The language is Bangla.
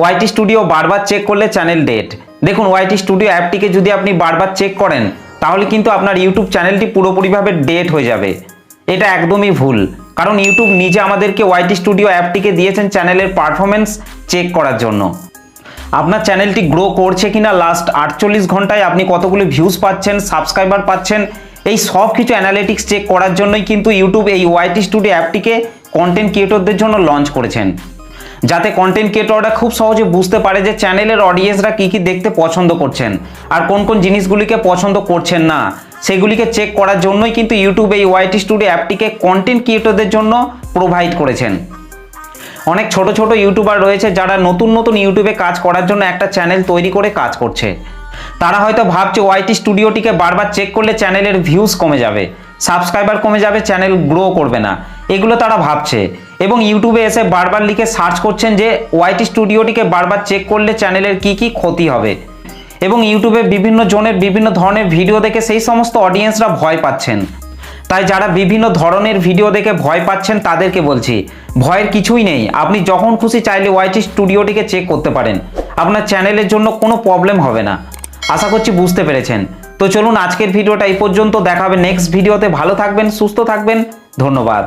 ওয়াইটি স্টুডিও বারবার চেক করলে চ্যানেল ডেট দেখুন ওয়াইটি স্টুডিও অ্যাপটিকে যদি আপনি বারবার চেক করেন, তাহলে কিন্তু আপনার ইউটিউব চ্যানেলটি পুরোপুরিভাবে ডেট হয়ে যাবে। এটা একদমই ভুল, কারণ ইউটিউব নিজে আমাদেরকে ওয়াইটি স্টুডিও অ্যাপটিকে দিয়েছেন চ্যানেলের পারফরমেন্স চেক করার জন্য। আপনার চ্যানেলটি গ্রো করছে কিনা লাস্ট আটচল্লিশ ঘন্টায় আপনি কতগুলো ভিউজ পাচ্ছেন সাবস্ক্রাইবার পাচ্ছেন, এই সব কিছু অ্যানালিটিক্স চেক করার জন্যই কিন্তু ইউটিউব এই ওয়াইটি স্টুডিও অ্যাপটিকে কন্টেন্ট ক্রিয়েটরদের জন্য লঞ্চ করেছেন। যাতে কন্টেন্ট ক্রিয়েটররা খুব সহজে বুঝতে পারে যে চ্যানেলের অডিয়েন্সরা কী কী দেখতে পছন্দ করছেন। আর কোন কোন জিনিসগুলিকে পছন্দ করছেন না, সেগুলিকে চেক করার জন্যই কিন্তু ইউটিউব এই ওয়াইটি স্টুডিও অ্যাপটিকে কন্টেন্ট ক্রিয়েটরদের জন্য প্রোভাইড করেছেন। অনেক ছোট ছোট ইউটিউবার রয়েছে যারা নতুন নতুন ইউটিউবে কাজ করার জন্য একটা চ্যানেল তৈরি করে কাজ করছে। তারা হয়তো ভাবছে ওয়াইটি স্টুডিওটিকে বারবার চেক করলে চ্যানেলের ভিউজ কমে যাবে। সাবস্ক্রাইবার কমে যাবে চ্যানেল গ্রো করবে না। এগুলো তারা ভাবছে। এবং ইউটিউবে এসে বারবার লিখে সার্চ করছেন যে ওয়াইটি স্টুডিওটিকে বারবার চেক করলে চ্যানেলের কি কি ক্ষতি হবে। এবং ইউটিউবে বিভিন্ন জনের বিভিন্ন ধরনের ভিডিও দেখে সেই সমস্ত অডিয়েন্সরা ভয় পাচ্ছেন। তাই যারা বিভিন্ন ধরনের ভিডিও দেখে ভয় পাচ্ছেন, তাদেরকে বলছি, ভয়ের কিছুই নেই। আপনি যখন খুশি চাইলে ওয়াইটি স্টুডিওটিকে চেক করতে পারেন। আপনার চ্যানেলের জন্য কোনো প্রবলেম হবে না। আশা করছি বুঝতে পেরেছেন। তো চলুন আজকের ভিডিওটা এই পর্যন্ত। দেখাবে নেক্সট ভিডিওতে ভালো থাকবেন সুস্থ থাকবেন। ধন্যবাদ।